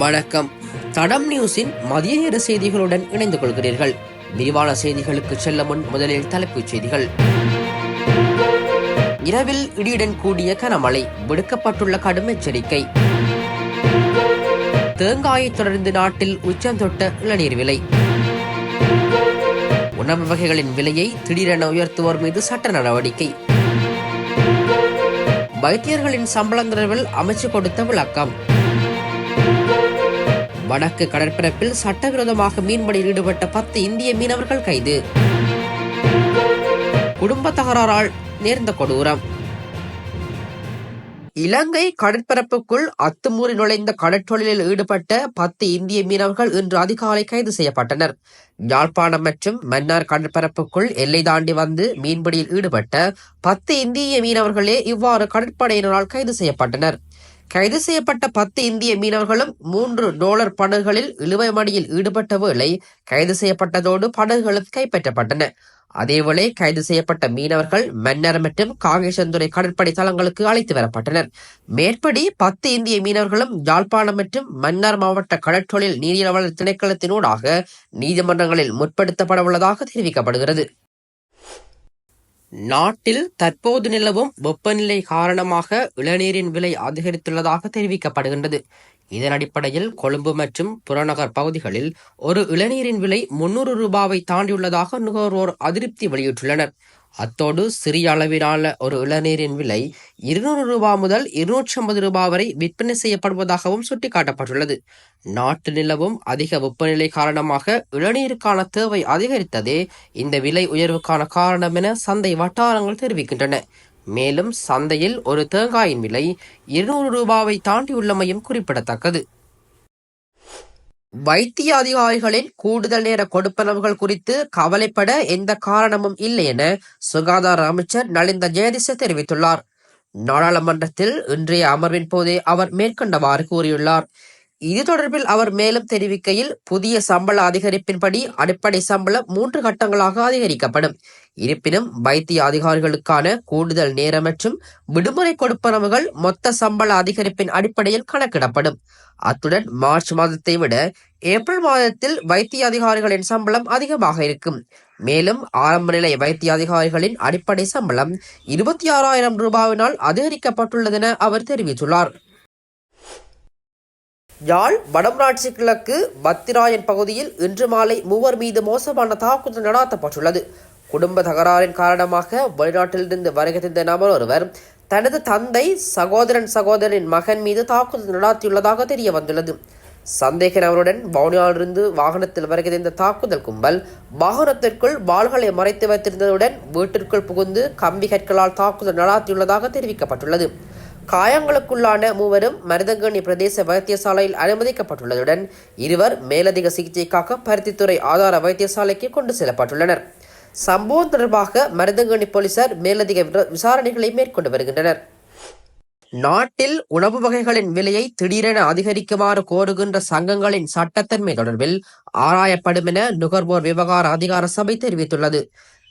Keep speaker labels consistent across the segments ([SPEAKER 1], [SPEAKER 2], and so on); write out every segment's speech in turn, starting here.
[SPEAKER 1] வணக்கம். தடம் நியூஸின் மதிய நேர செய்திகளுடன் இணைந்து கொள்கிறீர்கள். விரிவான செய்திகளுக்கு செல்ல முன் முதலில் தலைப்புச் செய்திகள். இரவில் இடியுடன் கூடிய கனமழை விடுக்கப்பட்டுள்ள கடும் எச்சரிக்கை. தேங்காயை தொடர்ந்து நாட்டில் உச்சம் தொட்ட இளநீர் விலை. உணவு வகைகளின் விலையை திடீரென உயர்த்துவோர் மீது சட்ட நடவடிக்கை. வைத்தியர்களின் சம்பளம் தொடர்பில் அமைச்சு கொடுத்த விளக்கம். வடக்கு கடற்பரப்பில் சட்டவிரோதமாக மீன்பிடியில் ஈடுபட்ட பத்து இந்திய மீனவர்கள் கைது. குடும்ப தகராறால் நேர்ந்த கொடூரம். இலங்கை கடற்பரப்புக்குள் அத்துமூறி நுழைந்த கடற்றொழிலில் ஈடுபட்ட பத்து இந்திய மீனவர்கள் இன்று அதிகாலை கைது செய்யப்பட்டனர். யாழ்ப்பாணம் மற்றும் மன்னார் கடற்பரப்புக்குள் எல்லை தாண்டி வந்து மீன்பிடியில் ஈடுபட்ட பத்து இந்திய மீனவர்களே இவ்வாறு கடற்படையினரால் கைது செய்யப்பட்டனர். கைது செய்யப்பட்ட பத்து இந்திய மீனவர்களும் மூன்று டோலர் படகுகளில் இழுவை மடியில் ஈடுபட்ட வேளை கைது செய்யப்பட்டதோடு படகுகளும் கைப்பற்றப்பட்டன. அதேவேளை கைது செய்யப்பட்ட மீனவர்கள் மன்னர் மற்றும் காங்கேசந்துறை கடற்படை தளங்களுக்கு அழைத்து வரப்பட்டனர். மேற்படி பத்து இந்திய மீனவர்களும் யாழ்ப்பாணம் மற்றும் மன்னார் மாவட்ட கடற்றொழில் நீரியவளர் திணைக்களத்தினூடாக நீதிமன்றங்களில் முற்படுத்தப்பட உள்ளதாக தெரிவிக்கப்படுகிறது. நாட்டில் தற்போது நிலவும் வெப்பநிலை காரணமாக இளநீரின் விலை அதிகரித்துள்ளதாக தெரிவிக்கப்படுகின்றது. இதன் அடிப்படையில் கொழும்பு மற்றும் புறநகர் பகுதிகளில் ஒரு இளநீரின் விலை முன்னூறு ரூபாவை தாண்டியுள்ளதாக நுகர்வோர் அதிருப்தி வெளியிட்டுள்ளனர். அத்தோடு சிறிய அளவிலான ஒரு இளநீரின் விலை இருநூறு ரூபாய் முதல் இருநூற்றி ஐம்பது ரூபாய் வரை விற்பனை செய்யப்படுவதாகவும் சுட்டிக்காட்டப்பட்டுள்ளது. நாட்டு நிலவும் அதிக வெப்பநிலை காரணமாக இளநீருக்கான தேவை அதிகரித்ததே இந்த விலை உயர்வுக்கான காரணம் என சந்தை வட்டாரங்கள் தெரிவிக்கின்றன. மேலும் சந்தையில் ஒரு தேங்காயின் விலை இருநூறு ரூபாவை தாண்டியுள்ளமையும் குறிப்பிடத்தக்கது. வைத்திய அதிகாரிகளின் கூடுதல் நேர கொடுப்பனவுகள் குறித்து கவலைப்பட எந்த காரணமும் இல்லை என சுகாதார அமைச்சர் நலிந்த ஜெயதிச தெரிவித்துள்ளார். நாடாளுமன்றத்தில் இன்றைய அமர்வின் போதே அவர் மேற்கண்டவாறு கூறியுள்ளார். இது தொடர்பில் அவர் மேலும் தெரிவிக்கையில் புதிய சம்பள அதிகரிப்பின்படி அடிப்படை சம்பளம் மூன்று கட்டங்களாக அதிகரிக்கப்படும். இருப்பினும் வைத்திய அதிகாரிகளுக்கான கூடுதல் நேரம் மற்றும் விடுமுறை கொடுப்பனவுகள் மொத்த சம்பள அதிகரிப்பின் அடிப்படையில் கணக்கிடப்படும். அத்துடன் மார்ச் மாதத்தை விட ஏப்ரல் மாதத்தில் வைத்திய அதிகாரிகளின் சம்பளம் அதிகமாக இருக்கும். மேலும் ஆரம்ப நிலை வைத்திய அதிகாரிகளின் அடிப்படை சம்பளம் இருபத்தி ஆறாயிரம் ரூபாவினால் அதிகரிக்கப்பட்டுள்ளதென அவர் தெரிவித்துள்ளார். யாழ் வடமராட்சி கிழக்கு பத்திராயன் பகுதியில் இன்று மாலை மூவர் மீது மோசமான தாக்குதல் நடாத்தப்பட்டுள்ளது. குடும்ப தகராறின் காரணமாக வெளிநாட்டிலிருந்து வருகை தந்த நபர் ஒருவர் தனது தந்தை சகோதரன் சகோதரனின் மகன் மீது தாக்குதல் நடாத்தியுள்ளதாக தெரிய வந்துள்ளது சந்தேக நபருடன் வவுனியாவிலிருந்து வாகனத்தில் வருகை தந்த தாக்குதல் கும்பல் வாகனத்திற்குள் வாள்களை மறைத்து வைத்திருந்ததுடன் வீட்டிற்குள் புகுந்து கம்பி கற்களால் தாக்குதல் நடாத்தியுள்ளதாக தெரிவிக்கப்பட்டுள்ளது. காயங்களுக்குள்ளான மூவரும் மருதங்கணி பிரதேச வைத்தியசாலையில் அனுமதிக்கப்பட்டுள்ளதுடன் இருவர் மேலதிக சிகிச்சைக்காக பருத்தித்துறை ஆதார வைத்தியசாலைக்கு கொண்டு செல்லப்பட்டுள்ளனர். சம்பவம் தொடர்பாக மருதங்கணி போலீசார் மேலதிக விசாரணைகளை மேற்கொண்டு வருகின்றனர். நாட்டில் உணவு வகைகளின் விலையை திடீரென அதிகரிக்குமாறு கோருகின்ற சங்கங்களின் சட்டத்தன்மை தொடர்பில் ஆராயப்படும் என நுகர்வோர் விவகார அதிகார சபை தெரிவித்துள்ளது.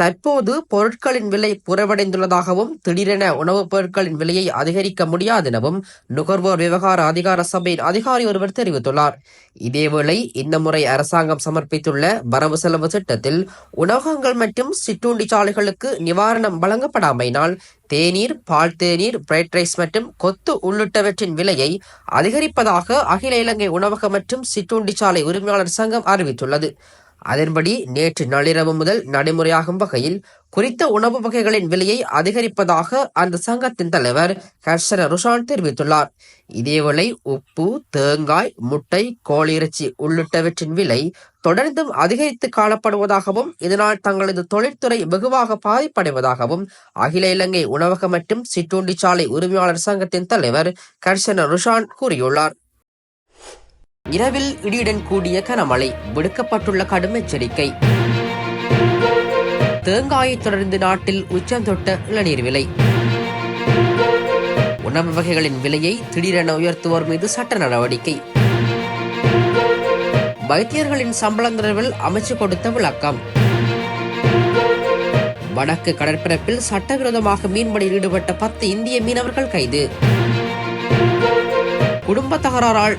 [SPEAKER 1] தற்போது பொருட்களின் விலை புறவடைந்துள்ளதாகவும் திடீரென உணவுப் பொருட்களின் விலையை அதிகரிக்க முடியாதெனவும் நுகர்வோர் விவகார அதிகார சபையின் அதிகாரி ஒருவர் தெரிவித்துள்ளார். இதேவேளை இந்த முறை அரசாங்கம் சமர்ப்பித்துள்ள வரவு செலவு திட்டத்தில் உணவகங்கள் மற்றும் சிற்றுண்டி சாலைகளுக்கு நிவாரணம் வழங்கப்படாமையினால் தேநீர் பால் தேநீர் பிரைட் ரைஸ் மற்றும் கொத்து உள்ளிட்டவற்றின் விலையை அதிகரிப்பதாக அகில இலங்கை உணவக மற்றும் சிற்றுண்டி சாலை உரிமையாளர் சங்கம் அறிவித்துள்ளது. அதன்படி நேற்று நள்ளிரவு முதல் நடைமுறையாகும் வகையில் குறித்த உணவு வகைகளின் விலையை அதிகரிப்பதாக அந்த சங்கத்தின் தலைவர் ஹர்ஷன ருஷான் தெரிவித்துள்ளார். இதேவேளை உப்பு தேங்காய் முட்டை கோழி இறைச்சி உள்ளிட்டவற்றின் விலை தொடர்ந்தும் அதிகரித்து காணப்படுவதாகவும் இதனால் தங்களது தொழிற்துறை வெகுவாக பாதிப்படைவதாகவும் அகில இலங்கை உணவகம் மற்றும் சிற்றுண்டி சாலை உரிமையாளர் சங்கத்தின் தலைவர் கர்ஷன ருஷான் கூறியுள்ளார். இரவில் இடியுடன் கூடிய கனமழை விடுக்கப்பட்டுள்ள கடும் எச்சரிக்கை. தேங்காயை தொடர்ந்து நாட்டில் உச்சம் தொட்ட இளநீர் விலை. உணவு வகைகளின் விலையை திடீரென உயர்த்துவோர் மீது சட்ட நடவடிக்கை. வைத்தியர்களின் சம்பளம் தொடர்பில் அமைச்சு கொடுத்த விளக்கம். வடக்கு கடற்பரப்பில் சட்டவிரோதமாக மீன்பிடியில் ஈடுபட்ட பத்து இந்திய மீனவர்கள் கைது. குடும்ப தகராறால்